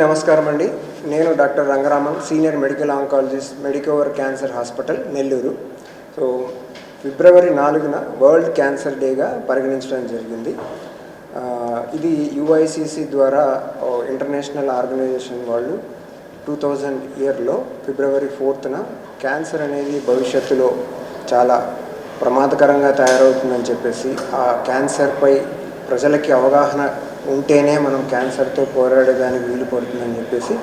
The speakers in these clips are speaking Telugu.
అందరికీ నమస్కారం అండి నేను doctor Rangaraman senior medical oncologist Medicover cancer hospital Nellore. So February నాలుగున వరల్డ్ క్యాన్సర్ డేగా పరిగణించడం జరిగింది. ఇది యుఐసిసి ద్వారా ఇంటర్నేషనల్ ఆర్గనైజేషన్ వాళ్ళు టూ థౌజండ్ ఇయర్లో ఫిబ్రవరి ఫోర్త్న క్యాన్సర్ అనేది భవిష్యత్తులో చాలా ప్రమాదకరంగా తయారవుతుందని చెప్పేసి ఆ క్యాన్సర్పై ప్రజలకి అవగాహన ఉంటేనే మనం క్యాన్సర్తో పోరాడడానికి వీలు పడుతుందని చెప్పేసి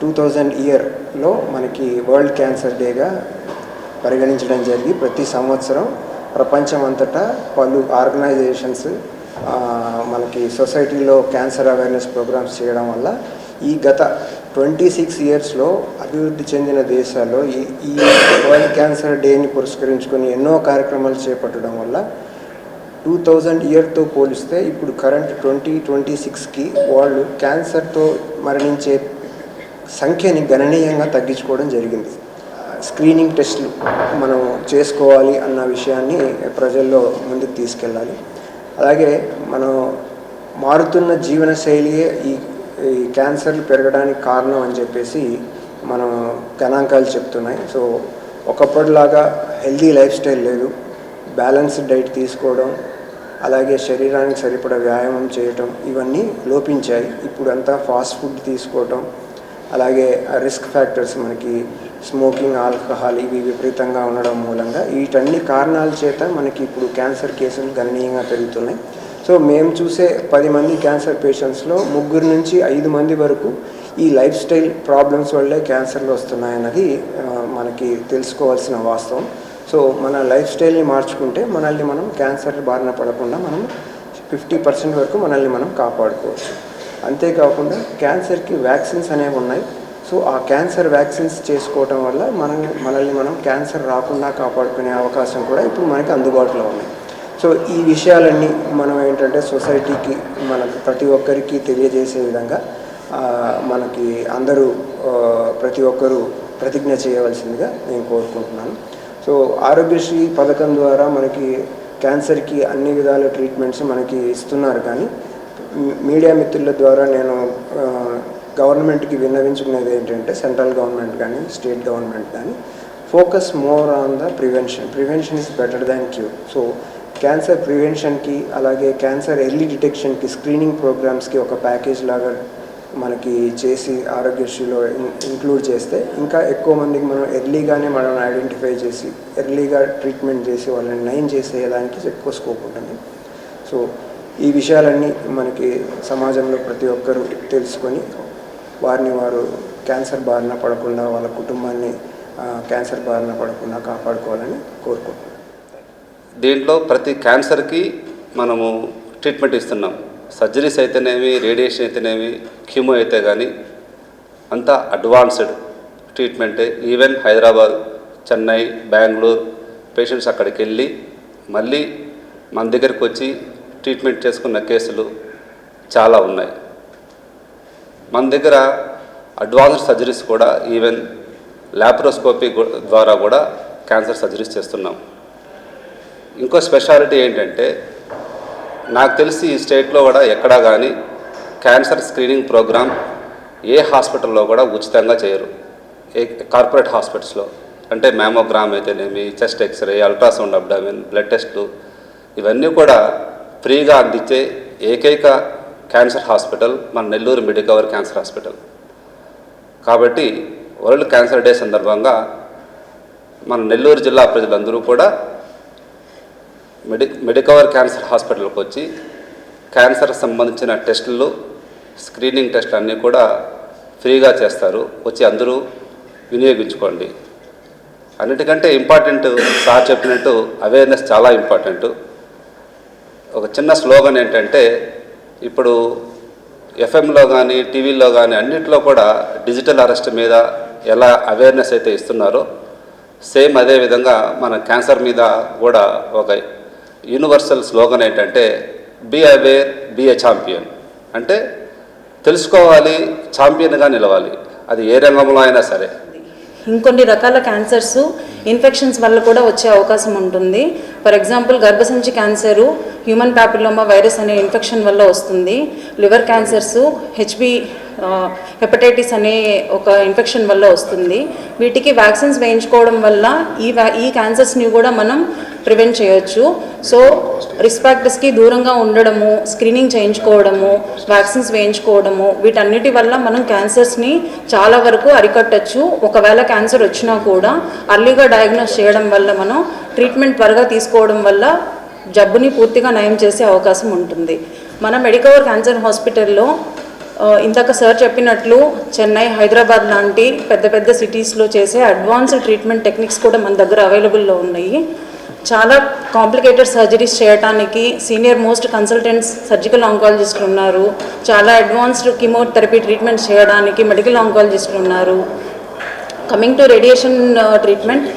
టూ థౌజండ్ ఇయర్లో మనకి వరల్డ్ క్యాన్సర్ డేగా పరిగణించడం జరిగి ప్రతి సంవత్సరం ప్రపంచం అంతటా పలు ఆర్గనైజేషన్స్ మనకి సొసైటీలో క్యాన్సర్ అవేర్నెస్ ప్రోగ్రామ్స్ చేయడం వల్ల ఈ గత ట్వంటీ సిక్స్ ఇయర్స్లో అభివృద్ధి చెందిన దేశాల్లో ఈ ఈ వరల్డ్ క్యాన్సర్ డేని పురస్కరించుకొని ఎన్నో కార్యక్రమాలు చేపట్టడం వల్ల టూ థౌజండ్ ఇయర్తో పోలిస్తే ఇప్పుడు కరెంట్ ట్వంటీ ట్వంటీ సిక్స్కి వాళ్ళు క్యాన్సర్తో మరణించే సంఖ్యని గణనీయంగా తగ్గించుకోవడం జరిగింది. స్క్రీనింగ్ టెస్ట్లు మనం చేసుకోవాలి అన్న విషయాన్ని ప్రజల్లో ముందుకు తీసుకెళ్ళాలి. అలాగే మనం మారుతున్న జీవనశైలియే ఈ ఈ క్యాన్సర్లు పెరగడానికి కారణం అని చెప్పేసి మనం గణాంకాలు చెప్తున్నాయి. సో ఒకప్పటిలాగా హెల్దీ లైఫ్ స్టైల్ లేదు. బ్యాలెన్స్డ్ డైట్ తీసుకోవడం అలాగే శరీరానికి సరిపడ వ్యాయామం చేయటం ఇవన్నీ లోపించాయి. ఇప్పుడు అంతా ఫాస్ట్ ఫుడ్ తీసుకోవటం అలాగే రిస్క్ ఫ్యాక్టర్స్ మనకి స్మోకింగ్ ఆల్కహాల్ ఇవి విపరీతంగా ఉండడం మూలంగా వీటన్ని కారణాల చేత మనకి ఇప్పుడు క్యాన్సర్ కేసులు గణనీయంగా పెరుగుతున్నాయి. సో మేము చూసే పది మంది క్యాన్సర్ పేషెంట్స్లో ముగ్గురు నుంచి ఐదు మంది వరకు ఈ లైఫ్ స్టైల్ ప్రాబ్లమ్స్ వల్లే క్యాన్సర్లు వస్తున్నాయన్నది మనకి తెలుసుకోవాల్సిన వాస్తవం. సో మన లైఫ్ స్టైల్ని మార్చుకుంటే మనల్ని మనం క్యాన్సర్ బారిన పడకుండా మనం ఫిఫ్టీ పర్సెంట్ వరకు మనల్ని మనం కాపాడుకోవచ్చు. అంతేకాకుండా క్యాన్సర్కి వ్యాక్సిన్స్ అనేవి ఉన్నాయి. సో ఆ క్యాన్సర్ వ్యాక్సిన్స్ చేసుకోవటం వల్ల మనం మనల్ని మనం క్యాన్సర్ రాకుండా కాపాడుకునే అవకాశం కూడా ఇప్పుడు మనకి అందుబాటులో ఉన్నాయి. సో ఈ విషయాలన్నీ మనం ఏంటంటే సొసైటీకి మన ప్రతి ఒక్కరికి తెలియజేసే విధంగా మనకి అందరూ ప్రతి ఒక్కరూ ప్రతిజ్ఞ చేయవలసిందిగా నేను కోరుకుంటున్నాను. సో ఆరోగ్యశ్రీ పథకం ద్వారా మనకి క్యాన్సర్కి అన్ని విధాల ట్రీట్మెంట్స్ మనకి ఇస్తున్నారు కానీ మీడియా మిత్రుల ద్వారా నేను గవర్నమెంట్కి విన్నవించుకునేది ఏంటంటే సెంట్రల్ గవర్నమెంట్ కానీ స్టేట్ గవర్నమెంట్ కానీ focus more on the prevention. Prevention is better than cure. So cancer ప్రివెన్షన్కి అలాగే క్యాన్సర్ ఎర్లీ డిటెక్షన్కి స్క్రీనింగ్ ప్రోగ్రామ్స్కి ఒక ప్యాకేజ్ లాగా మనకి చేసి ఆరోగ్యశ్రీలో ఇంక్లూడ్ చేస్తే ఇంకా ఎక్కువ మందికి మనం ఎర్లీగానే మనం ఐడెంటిఫై చేసి ఎర్లీగా ట్రీట్మెంట్ చేసి వాళ్ళని నయం చేసేదానికి ఎక్కువ స్కోప్ ఉంటుంది. సో ఈ విషయాలన్నీ మనకి సమాజంలో ప్రతి ఒక్కరూ తెలుసుకొని వారిని వారు క్యాన్సర్ బారిన పడకుండా వాళ్ళ కుటుంబాన్ని క్యాన్సర్ బారిన పడకుండా కాపాడుకోవాలని కోరుకుంటున్నాను దీంట్లో ప్రతి క్యాన్సర్కి మనము ట్రీట్మెంట్ ఇస్తున్నాం. సర్జరీస్ అయితేనేమి రేడియేషన్ అయితేనేమి కీమో అయితే కానీ అంతా అడ్వాన్స్డ్ ట్రీట్మెంటే. ఈవెన్ హైదరాబాద్ చెన్నై బెంగళూరు పేషెంట్స్ అక్కడికి వెళ్ళి మళ్ళీ మన దగ్గరికి వచ్చి ట్రీట్మెంట్ చేసుకున్న కేసులు చాలా ఉన్నాయి. మన దగ్గర అడ్వాన్స్డ్ సర్జరీస్ కూడా ఈవెన్ ల్యాప్రోస్కోపీ ద్వారా కూడా క్యాన్సర్ సర్జరీస్ చేస్తున్నాం. ఇంకో స్పెషాలిటీ ఏంటంటే నాకు తెలిసి ఈ స్టేట్లో కూడా ఎక్కడా కానీ క్యాన్సర్ స్క్రీనింగ్ ప్రోగ్రామ్ ఏ హాస్పిటల్లో కూడా ఉచితంగా చేయరు. ఏ కార్పొరేట్ హాస్పిటల్స్లో అంటే మ్యామోగ్రామ్ అయితేనేమి chest x-ray ultrasound abdomen blood టెస్ట్లు ఇవన్నీ కూడా ఫ్రీగా అందించే ఏకైక క్యాన్సర్ హాస్పిటల్ మన నెల్లూరు మెడికవర్ క్యాన్సర్ హాస్పిటల్ కాబట్టి వరల్డ్ క్యాన్సర్ డే సందర్భంగా మన నెల్లూరు జిల్లా ప్రజలందరూ కూడా మెడి మెడికవర్ క్యాన్సర్ హాస్పిటల్కి వచ్చి క్యాన్సర్ సంబంధించిన టెస్టులు స్క్రీనింగ్ టెస్టులు అన్నీ కూడా ఫ్రీగా చేస్తారు. వచ్చి అందరూ వినియోగించుకోండి. అన్నిటికంటే ఇంపార్టెంట్ సార్ చెప్పినట్టు అవేర్నెస్ చాలా ఇంపార్టెంట్. ఒక చిన్న స్లోగన్ ఏంటంటే ఇప్పుడు ఎఫ్ఎంలో కానీ టీవీలో కానీ అన్నిట్లో కూడా డిజిటల్ అరెస్ట్ మీద ఎలా అవేర్నెస్ అయితే ఇస్తున్నారో సేమ్ అదే విధంగా మన క్యాన్సర్ మీద కూడా ఒక యూనివర్సల్ స్లోగన్ ఏంటంటే be aware be a champion అంటే తెలుసుకోవాలి ఛాంపియన్గా నిలవాలి. అది ఏ రంగంలో అయినా సరే. ఇంకొన్ని రకాల క్యాన్సర్స్ ఇన్ఫెక్షన్స్ వల్ల కూడా వచ్చే అవకాశం ఉంటుంది. ఫర్ ఎగ్జాంపుల్ గర్భసంచి క్యాన్సరు హ్యూమన్ ప్యాపిలోమా వైరస్ అనే ఇన్ఫెక్షన్ వల్ల వస్తుంది. లివర్ క్యాన్సర్స్ హెచ్బి హెపటైటిస్ అనే ఒక ఇన్ఫెక్షన్ వల్ల వస్తుంది. వీటికి వ్యాక్సిన్స్ వేయించుకోవడం వల్ల ఈ వ్యా ఈ క్యాన్సర్స్ని కూడా మనం ప్రివెంట్ చేయొచ్చు. సో రిస్క్ ఫ్యాక్టర్స్కి దూరంగా ఉండడము స్క్రీనింగ్ చేయించుకోవడము వ్యాక్సిన్స్ వేయించుకోవడము వీటన్నిటి వల్ల మనం క్యాన్సర్స్ని చాలా వరకు అరికట్టచ్చు. ఒకవేళ క్యాన్సర్ వచ్చినా కూడా అర్లీగా డయాగ్నోస్ చేయడం వల్ల మనం ట్రీట్మెంట్ త్వరగా తీసుకోవడం వల్ల జబ్బుని పూర్తిగా నయం చేసే అవకాశం ఉంటుంది. మన మెడికవర్ క్యాన్సర్ హాస్పిటల్లో ఇంతక ఇందాక సార్ చెప్పినట్లు చెన్నై హైదరాబాద్ లాంటి పెద్ద పెద్ద సిటీస్లో చేసే అడ్వాన్స్డ్ ట్రీట్మెంట్ టెక్నిక్స్ కూడా మన దగ్గర అవైలబుల్లో ఉన్నాయి. చాలా కాంప్లికేటెడ్ సర్జరీస్ చేయడానికి సీనియర్ మోస్ట్ కన్సల్టెంట్స్ సర్జికల్ ఆంకాలజిస్టులు ఉన్నారు. చాలా అడ్వాన్స్డ్ కీమోథెరపీ ట్రీట్మెంట్ చేయడానికి మెడికల్ ఆంకాలజిస్టులు ఉన్నారు. కమింగ్ టు రేడియేషన్ ట్రీట్మెంట్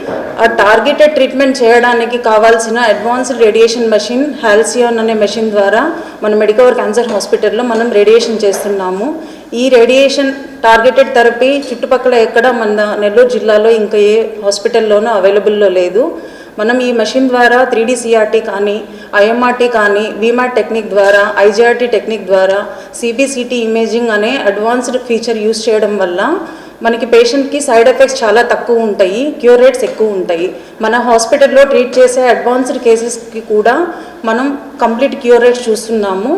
ఆ టార్గెటెడ్ ట్రీట్మెంట్ చేయడానికి కావాల్సిన అడ్వాన్స్డ్ రేడియేషన్ మెషిన్ హాల్సియాన్ అనే మెషిన్ ద్వారా మన మెడికవర్ క్యాన్సర్ హాస్పిటల్లో మనం రేడియేషన్ చేస్తున్నాము. ఈ రేడియేషన్ టార్గెటెడ్ థెరపీ చుట్టుపక్కల ఎక్కడ మన నెల్లూరు జిల్లాలో ఇంకా ఏ హాస్పిటల్లోనూ అవైలబుల్లో లేదు. మనం ఈ మెషిన్ ద్వారా త్రీ డీ సిఆర్టీ కానీ ఐఎంఆర్టీ కానీ వీమాట్ టెక్నిక్ ద్వారా ఐజీఆర్టీ టెక్నిక్ ద్వారా సిబిసిటీ ఇమేజింగ్ అనే అడ్వాన్స్డ్ ఫీచర్ యూస్ చేయడం వల్ల మనకి పేషెంట్కి సైడ్ ఎఫెక్ట్స్ చాలా తక్కువ ఉంటాయి క్యూర్ రేట్స్ ఎక్కువ ఉంటాయి. మన హాస్పిటల్లో ట్రీట్ చేసే అడ్వాన్స్డ్ కేసెస్కి కూడా మనం కంప్లీట్ క్యూర్ రేట్స్ చూస్తున్నాము.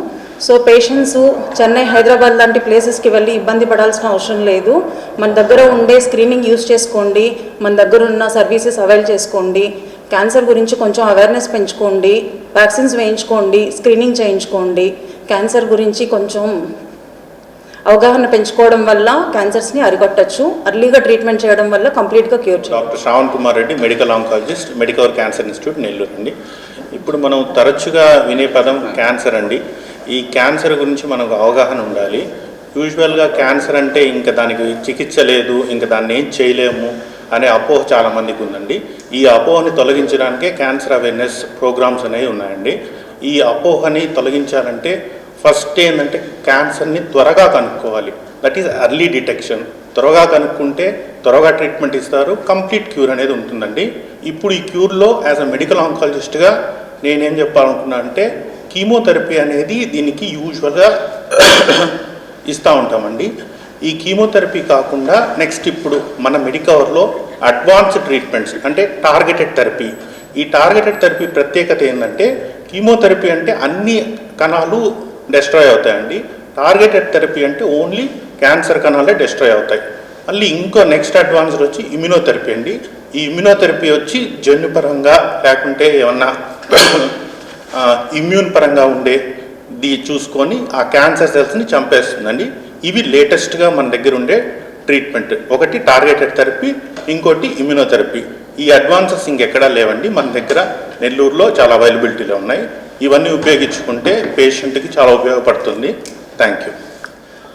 సో పేషెంట్స్ చెన్నై హైదరాబాద్ లాంటి ప్లేసెస్కి వెళ్ళి ఇబ్బంది పడాల్సిన అవసరం లేదు. మన దగ్గర ఉండే స్క్రీనింగ్ యూస్ చేసుకోండి. మన దగ్గర ఉన్న సర్వీసెస్ అవైల్ చేసుకోండి. క్యాన్సర్ గురించి కొంచెం అవేర్నెస్ పెంచుకోండి వ్యాక్సిన్స్ వేయించుకోండి స్క్రీనింగ్ చేయించుకోండి. క్యాన్సర్ గురించి కొంచెం అవగాహన పెంచుకోవడం వల్ల క్యాన్సర్స్ని అరికట్టచ్చు. అర్లీగా ట్రీట్మెంట్ చేయడం వల్ల కంప్లీట్గా cure doctor Shravan Kumar Reddy medical oncologist medical cancer institute Nellore అండి. ఇప్పుడు మనం తరచుగా వినే పదం క్యాన్సర్ అండి. ఈ క్యాన్సర్ గురించి మనకు అవగాహన ఉండాలి. యూజువల్గా క్యాన్సర్ అంటే ఇంకా దానికి చికిత్స లేదు ఇంకా దాన్ని ఏం చేయలేము. అనే అపోహ చాలా మందికి ఉందండి. ఈ అపోహని తొలగించడానికే క్యాన్సర్ అవేర్నెస్ ప్రోగ్రామ్స్ అనేవి ఉన్నాయండి. ఈ అపోహని తొలగించాలంటే ఫస్ట్ ఏంటంటే క్యాన్సర్ని త్వరగా కనుక్కోవాలి. దట్ ఈస్ అర్లీ డిటెక్షన్ త్వరగా కనుక్కుంటే త్వరగా ట్రీట్మెంట్ ఇస్తారు. కంప్లీట్ క్యూర్ అనేది ఉంటుందండి. ఇప్పుడు ఈ క్యూర్లో యాజ్ అ మెడికల్ ఆంకాలజిస్ట్గా నేనేం చెప్పాలనుకున్నా అంటే కీమోథెరపీ అనేది దీనికి యూజువల్గా ఇస్తూ ఉంటామండి. ఈ కీమోథెరపీ కాకుండా నెక్స్ట్ ఇప్పుడు మన మెడికవర్లో అడ్వాన్స్ ట్రీట్మెంట్స్ అంటే టార్గెటెడ్ థెరపీ. ఈ టార్గెటెడ్ థెరపీ ప్రత్యేకత ఏంటంటే కీమోథెరపీ అంటే అన్ని కణాలు డెస్ట్రాయ్ అవుతాయండి. టార్గెటెడ్ థెరపీ అంటే ఓన్లీ క్యాన్సర్ కణాలే డెస్ట్రాయ్ అవుతాయి. మళ్ళీ ఇంకో నెక్స్ట్ అడ్వాన్స్డ్ వచ్చి ఇమ్యునోథెరపీ అండి. ఈ ఇమ్యునోథెరపీ వచ్చి జన్యుపరంగా లేకుంటే ఏమన్నా ఇమ్యూన్ పరంగా ఉండే ది చూసుకొని ఆ క్యాన్సర్ సెల్స్ని చంపేస్తుందండి. ఇవి లేటెస్ట్గా మన దగ్గర ఉండే ట్రీట్మెంట్ ఒకటి టార్గెటెడ్ థెరపీ ఇంకోటి ఇమ్యునోథెరపీ ఈ అడ్వాన్సెస్ ఇంకెక్కడా లేవండి. మన దగ్గర నెల్లూరులో చాలా అవైలబిలిటీలో ఉన్నాయి. ఇవన్నీ ఉపయోగించుకుంటే పేషెంట్కి చాలా ఉపయోగపడుతుంది. థ్యాంక్ యూ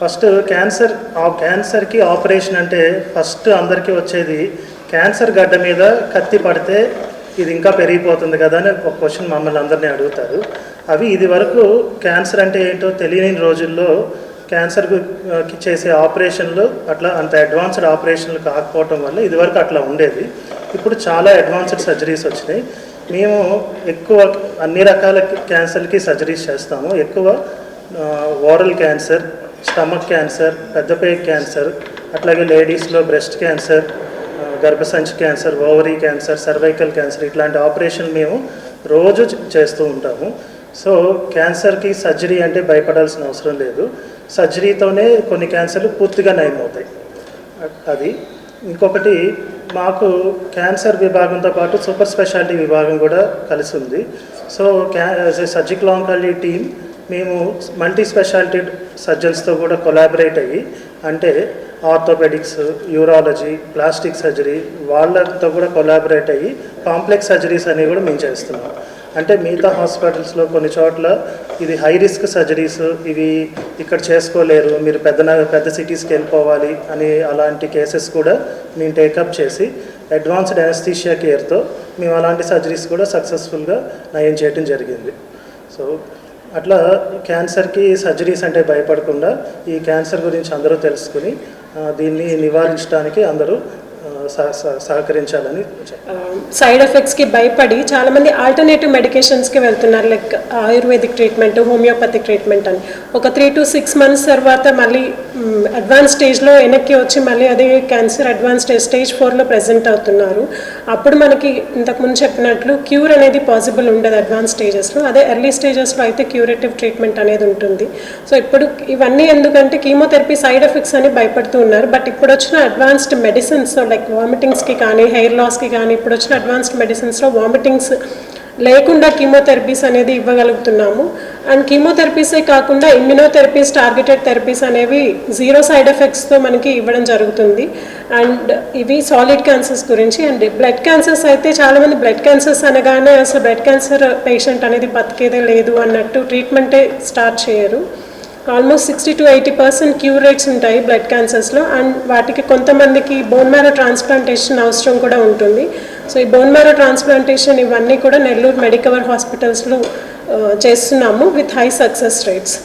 ఫస్ట్ క్యాన్సర్ ఆ క్యాన్సర్కి ఆపరేషన్ అంటే ఫస్ట్ అందరికీ వచ్చేది క్యాన్సర్ గడ్డ మీద కత్తి పడితే ఇది ఇంకా పెరిగిపోతుంది కదా అని ఒక క్వశ్చన్ మమ్మల్ని అందరినీ అడుగుతారు. అవి ఇది వరకు క్యాన్సర్ అంటే ఏంటో తెలియని రోజుల్లో క్యాన్సర్ చేసే ఆపరేషన్లు అట్లా అంత అడ్వాన్స్డ్ ఆపరేషన్లు కాకపోవటం వల్ల ఇదివరకు అట్లా ఉండేది. ఇప్పుడు చాలా అడ్వాన్స్డ్ సర్జరీస్ వచ్చినాయి. మేము ఎక్కువ అన్ని రకాల క్యాన్సర్కి సర్జరీస్ చేస్తాము. ఎక్కువ ఓరల్ క్యాన్సర్ స్టమక్ క్యాన్సర్ పెద్దపే క్యాన్సర్ అట్లాగే లేడీస్లో బ్రెస్ట్ క్యాన్సర్ గర్భసంచి cancer ovary cancer cervical cancer ఇట్లాంటి ఆపరేషన్ మేము రోజు చేస్తూ ఉంటాము. సో క్యాన్సర్కి సర్జరీ అంటే భయపడాల్సిన అవసరం లేదు. సర్జరీతోనే కొన్ని క్యాన్సర్లు పూర్తిగా నయమవుతాయి. అది. ఇంకొకటి మాకు క్యాన్సర్ విభాగంతో పాటు సూపర్ స్పెషాలిటీ విభాగం కూడా కలిసి ఉంది సో క్యా సర్జికల్ ఆంకాలజీ టీమ్ మేము మల్టీ స్పెషాలిటీ సర్జన్స్తో కూడా కొలాబరేట్ అయ్యి అంటే ఆర్థోపెడిక్స్ యూరాలజీ ప్లాస్టిక్ సర్జరీ వాళ్ళతో కూడా కొలాబరేట్ అయ్యి కాంప్లెక్స్ సర్జరీస్ అనేవి కూడా మేము చేస్తున్నాం. అంటే మిగతా హాస్పిటల్స్లో కొన్ని చోట్ల ఇది హై రిస్క్ సర్జరీస్ ఇవి ఇక్కడ చేసుకోలేరు మీరు పెద్ద నగ- పెద్ద సిటీస్కి వెళ్ళిపోవాలి అని అలాంటి కేసెస్ కూడా మేము టేకప్ చేసి అడ్వాన్స్డ్ అనస్థీషియా కేర్తో మేము అలాంటి సర్జరీస్ కూడా సక్సెస్ఫుల్గా నయం చేయడం జరిగింది. సో అట్లా క్యాన్సర్కి సర్జరీస్ అంటే భయపడకుండా ఈ క్యాన్సర్ గురించి అందరూ తెలుసుకుని దీన్ని నివారించడానికి అందరూ సహకరించాలని సైడ్ ఎఫెక్ట్స్కి భయపడి చాలామంది ఆల్టర్నేటివ్ మెడికేషన్స్కి వెళ్తున్నారు like ayurvedic treatment homeopathic treatment అని. ఒక త్రీ టు సిక్స్ మంత్స్ తర్వాత మళ్ళీ అడ్వాన్స్ స్టేజ్లో వెనక్కి వచ్చి మళ్ళీ అదే క్యాన్సర్ అడ్వాన్స్ స్టేజ్ స్టేజ్ ఫోర్లో ప్రజెంట్ అవుతున్నారు. అప్పుడు మనకి ఇంతకుముందు చెప్పినట్లు క్యూర్ అనేది పాసిబుల్ ఉండదు అడ్వాన్స్ స్టేజెస్లో అదే ఎర్లీ స్టేజెస్లో అయితే క్యూరేటివ్ ట్రీట్మెంట్ అనేది ఉంటుంది. సో ఇప్పుడు ఇవన్నీ ఎందుకంటే కీమోథెరపీ సైడ్ ఎఫెక్ట్స్ అని భయపడుతూ ఉన్నారు. బట్ ఇప్పుడు వచ్చిన అడ్వాన్స్డ్ మెడిసిన్స్ లైక్ వామిటింగ్స్కి కానీ హెయిర్ లాస్కి కానీ ఇప్పుడు వచ్చిన అడ్వాన్స్డ్ మెడిసిన్స్లో వామిటింగ్స్ లేకుండా కీమోథెరపీస్ అనేది ఇవ్వగలుగుతున్నాము. అండ్ కీమోథెరపీసే కాకుండా ఇమ్యునోథెరపీస్ టార్గెటెడ్ థెరపీస్ అనేవి జీరో సైడ్ ఎఫెక్ట్స్తో మనకి ఇవ్వడం జరుగుతుంది. అండ్ ఇవి సాలిడ్ క్యాన్సర్స్ గురించి అండ్ బ్లడ్ క్యాన్సర్స్ అయితే చాలామంది బ్లడ్ క్యాన్సర్స్ అనగానే అసలు బ్లడ్ క్యాన్సర్ పేషెంట్ అనేది బతికేదే లేదు అన్నట్టు ట్రీట్మెంటే స్టార్ట్ చేయరు. Almost sixty to eighty percent cure rates ఉంటాయి బ్లడ్ క్యాన్సర్స్లో. అండ్ వాటికి కొంతమందికి బోన్ మ్యారో ట్రాన్స్ప్లాంటేషన్ అవసరం కూడా ఉంటుంది. సో ఈ బోన్ మ్యారో ట్రాన్స్ప్లాంటేషన్ ఇవన్నీ కూడా నెల్లూరు మెడికవర్ హాస్పిటల్స్లో uh, చేస్తున్నాము విత్ హై సక్సెస్ రేట్స్